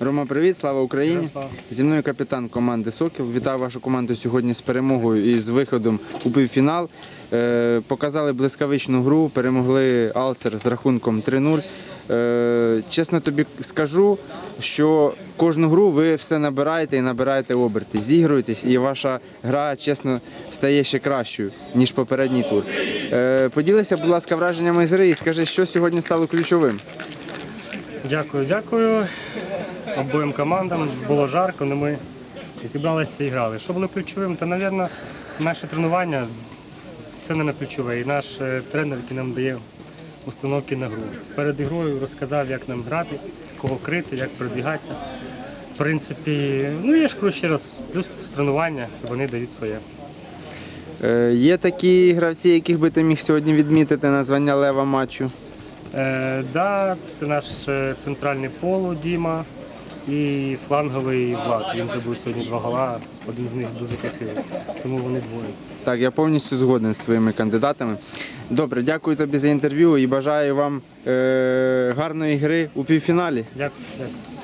Рома, привіт, слава Україні! Зі мною капітан команди Сокіл. Вітаю вашу команду сьогодні з перемогою і з виходом у півфінал. Е, показали блискавичну гру, перемогли Алцер з рахунком 3-0. Е, чесно тобі скажу, що кожну гру ви все набираєте і набираєте оберти, зігруєтесь, і ваша гра, чесно, стає ще кращою, ніж попередній тур. Е, поділися, будь ласка, враженнями з гри і скажи, що сьогодні стало ключовим. Дякую, дякую обоїм командам. Було жарко, але ми зібралися і грали. Що було ключовим? Та, мабуть, наше тренування це не ключове. І наш е, тренер, який нам дає установки на гру. Перед ігрою розказав, як нам грати, кого крити, як продвігатися. В принципі, ну я ж кажу ще раз, плюс тренування, вони дають своє. Е, Є такі гравці, яких би ти міг сьогодні відмітити на звання лева матчу. Е, да, це наш е, центральний полу Діма і фланговий Влад. Він забив сьогодні два гола. Один з них дуже красивий, тому вони двоє. Так, я повністю згоден з твоїми кандидатами. Добре, дякую тобі за інтерв'ю і бажаю вам е- гарної гри у півфіналі. Дякую. дякую.